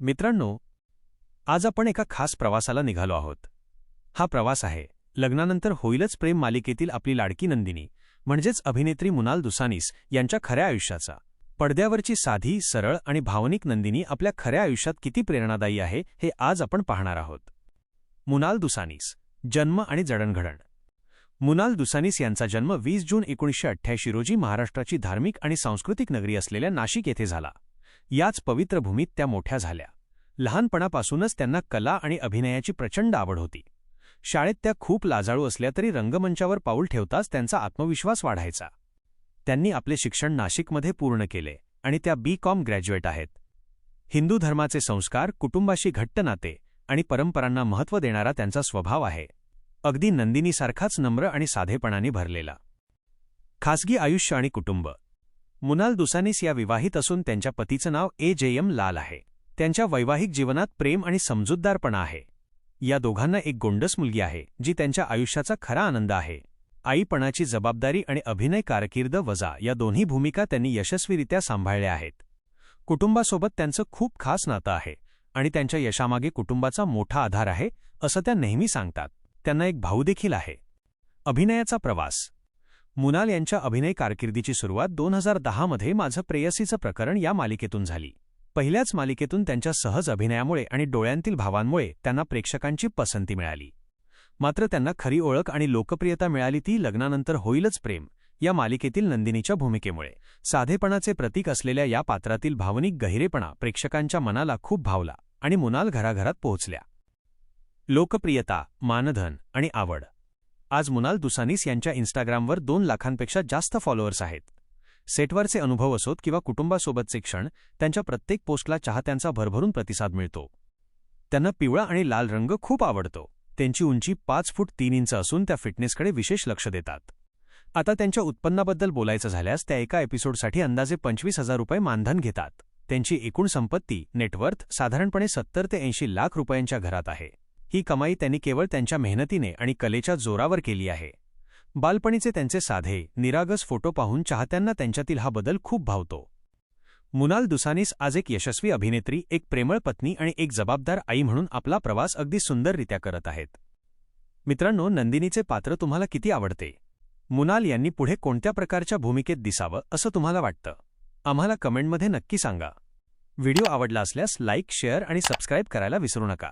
मित्रांनो आज आपण एका खास प्रवासाला निघालो आहोत. हा प्रवास आहे लग्नानंतर होईलच प्रेम मालिकेतील आपली लाडकी नंदिनी म्हणजेच अभिनेत्री मुनाल दुसानीस यांच्या खऱ्या आयुष्याचा. पडद्यावरची साधी सरळ आणि भावनिक नंदिनी आपल्या खऱ्या आयुष्यात किती प्रेरणादायी आहे हे आज आपण पाहणार आहोत. मुनाल दुसानीस जन्म आणि जडणघडण. मुनाल दुसानीस यांचा जन्म वीस जून एकोणीसशे अठ्ठ्याऐंशी रोजी महाराष्ट्राची धार्मिक आणि सांस्कृतिक नगरी असलेल्या नाशिक येथे झाला. याच पवित्र भूमीत त्या मोठ्या झाल्या. लहानपणापासूनच त्यांना कला आणि अभिनयाची प्रचंड आवड होती. शाळेत त्या खूप लाजाळू असल्या तरी रंगमंचावर पाऊल ठेवताच त्यांचा आत्मविश्वास वाढायचा. त्यांनी आपले शिक्षण नाशिकमध्ये पूर्ण केले आणि त्या बी कॉम ग्रॅज्युएट आहेत. हिंदू धर्माचे संस्कार कुटुंबाशी घट्ट नाते आणि परंपरांना महत्त्व देणारा त्यांचा स्वभाव आहे. अगदी नंदिनीसारखाच नम्र आणि साधेपणाने भरलेला. खासगी आयुष्य आणि कुटुंब. मुनाल दुसानीस या विवाहित असून त्यांच्या पतीचं नाव ए. जे. एम. लाल आहे. त्यांच्या वैवाहिक जीवनात प्रेम आणि समजूतदारपणा आहे. या दोघांना एक गोंडस मुलगी आहे जी त्यांच्या आयुष्याचा खरा आनंद आहे. आईपणाची जबाबदारी आणि अभिनय कारकीर्द वजा या दोन्ही भूमिका त्यांनी यशस्वीरित्या सांभाळल्या आहेत. कुटुंबासोबत त्यांचं खूप खास नातं आहे आणि त्यांच्या यशामागे कुटुंबाचा मोठा आधार आहे असं त्या नेहमी सांगतात. त्यांना एक भाऊ देखील आहे. अभिनयाचा प्रवास मुनाल यांच्या अभिनय कारकिर्दीची सुरुवात दोन हजार दहामध्ये माझं प्रेयसीचं प्रकरण या मालिकेतून झाली. पहिल्याच मालिकेतून त्यांच्या सहज अभिनयामुळे आणि डोळ्यांतील भावांमुळे त्यांना प्रेक्षकांची पसंती मिळाली. मात्र त्यांना खरी ओळख आणि लोकप्रियता मिळाली ती लग्नानंतर होईलच प्रेम या मालिकेतील नंदिनीच्या भूमिकेमुळे. साधेपणाचे प्रतीक असलेल्या या पात्रातील भावनिक गहिरेपणा प्रेक्षकांच्या मनाला खूप भावला आणि मुनाल घराघरात पोहोचल्या. लोकप्रियता मानधन आणि आवड. आज मुनाल दुसानीस यांच्या इन्स्टाग्रामवर दोन लाखांपेक्षा जास्त फॉलोअर्स आहेत. सेटवरचे अनुभव असोत किंवा कुटुंबासोबतचे क्षण त्यांच्या प्रत्येक पोस्टला चाहत्यांचा भरभरून प्रतिसाद मिळतो. त्यांना पिवळा आणि लाल रंग खूप आवडतो. त्यांची उंची पाच फूट तीन इंच असून त्या फिटनेसकडे विशेष लक्ष देतात. आता त्यांच्या उत्पन्नाबद्दल बोलायचं झाल्यास त्या एका एपिसोडसाठी अंदाजे पंचवीस हजार रुपये मानधन घेतात. त्यांची एकूण संपत्ती नेटवर्थ साधारणपणे सत्तर ते ऐंशी लाख रुपयांच्या घरात आहे. ही कमाई त्यांनी केवळ त्यांच्या मेहनतीने आणि कलेच्या जोरावर केली आहे. बालपणीचे त्यांचे साधे निरागस फोटो पाहून चाहत्यांना त्यांच्यातील हा बदल खूप भावतो. मुनाल दुसानीस आज एक यशस्वी अभिनेत्री एक प्रेमळ पत्नी आणि एक जबाबदार आई म्हणून आपला प्रवास अगदी सुंदररित्या करत आहेत. मित्रांनो नंदिनीचे पात्र तुम्हाला किती आवडते? मुनाल यांनी पुढे कोणत्या प्रकारच्या भूमिकेत दिसावं असं तुम्हाला वाटतं? आम्हाला कमेंटमध्ये नक्की सांगा. व्हिडिओ आवडला असल्यास लाईक शेअर आणि सबस्क्राईब करायला विसरू नका.